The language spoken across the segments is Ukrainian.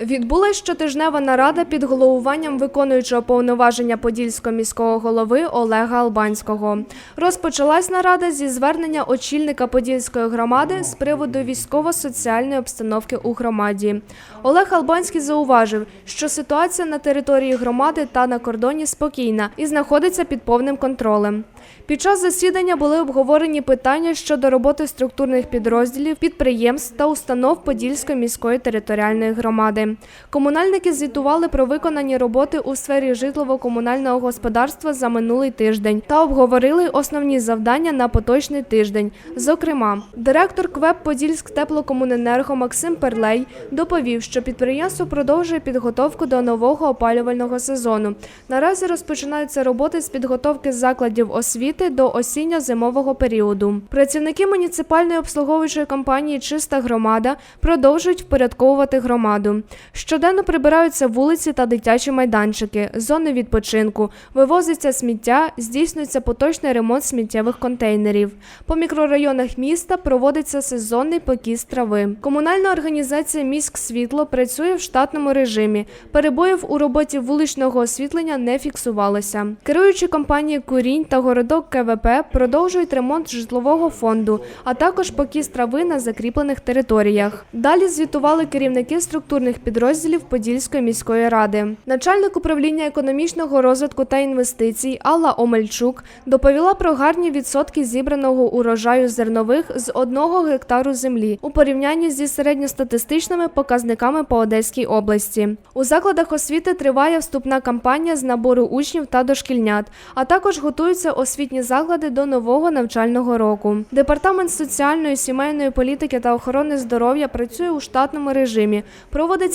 Відбулась щотижнева нарада під головуванням виконуючого повноваження подільського міського голови Олега Албанського. Розпочалась нарада зі звернення очільника подільської громади з приводу військово-соціальної обстановки у громаді. Олег Албанський зауважив, що ситуація на території громади та на кордоні спокійна і знаходиться під повним контролем. Під час засідання були обговорені питання щодо роботи структурних підрозділів, підприємств та установ Подільської міської територіальної громади. Комунальники звітували про виконані роботи у сфері житлово-комунального господарства за минулий тиждень та обговорили основні завдання на поточний тиждень. Зокрема, директор КВЕП Подільськ теплокомуненерго Максим Перлей доповів, що підприємство продовжує підготовку до нового опалювального сезону. Наразі розпочинаються роботи з підготовки закладів освіти до осінньо-зимового періоду. Працівники муніципальної обслуговуючої компанії Чиста громада продовжують впорядковувати громаду. Щоденно прибираються вулиці та дитячі майданчики, зони відпочинку, вивозиться сміття, здійснюється поточний ремонт сміттєвих контейнерів. По мікрорайонах міста проводиться сезонний покіс трави. Комунальна організація Міськ Світло працює в штатному режимі. Перебоїв у роботі вуличного освітлення не фіксувалося. Керуючі компанії Курінь та городок КВП продовжують ремонт житлового фонду, а також покіс трави на закріплених територіях. Далі звітували керівники структурних підрозділів Подільської міської ради. Начальник управління економічного розвитку та інвестицій Алла Омельчук доповіла про гарні відсотки зібраного урожаю зернових з одного гектару землі у порівнянні зі середньостатистичними показниками по Одеській області. У закладах освіти триває вступна кампанія з набору учнів та дошкільнят, а також готуються освітні заклади до нового навчального року. Департамент соціальної сімейної політики та охорони здоров'я працює у штатному режимі.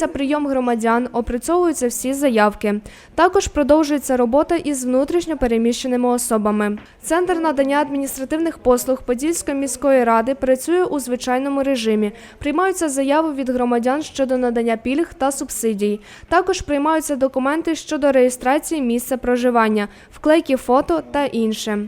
Проводиться прийом громадян, опрацьовуються всі заявки. Також продовжується робота із внутрішньо переміщеними особами. Центр надання адміністративних послуг Подільської міської ради працює у звичайному режимі. Приймаються заяви від громадян щодо надання пільг та субсидій. Також приймаються документи щодо реєстрації місця проживання, вклейки фото та інше.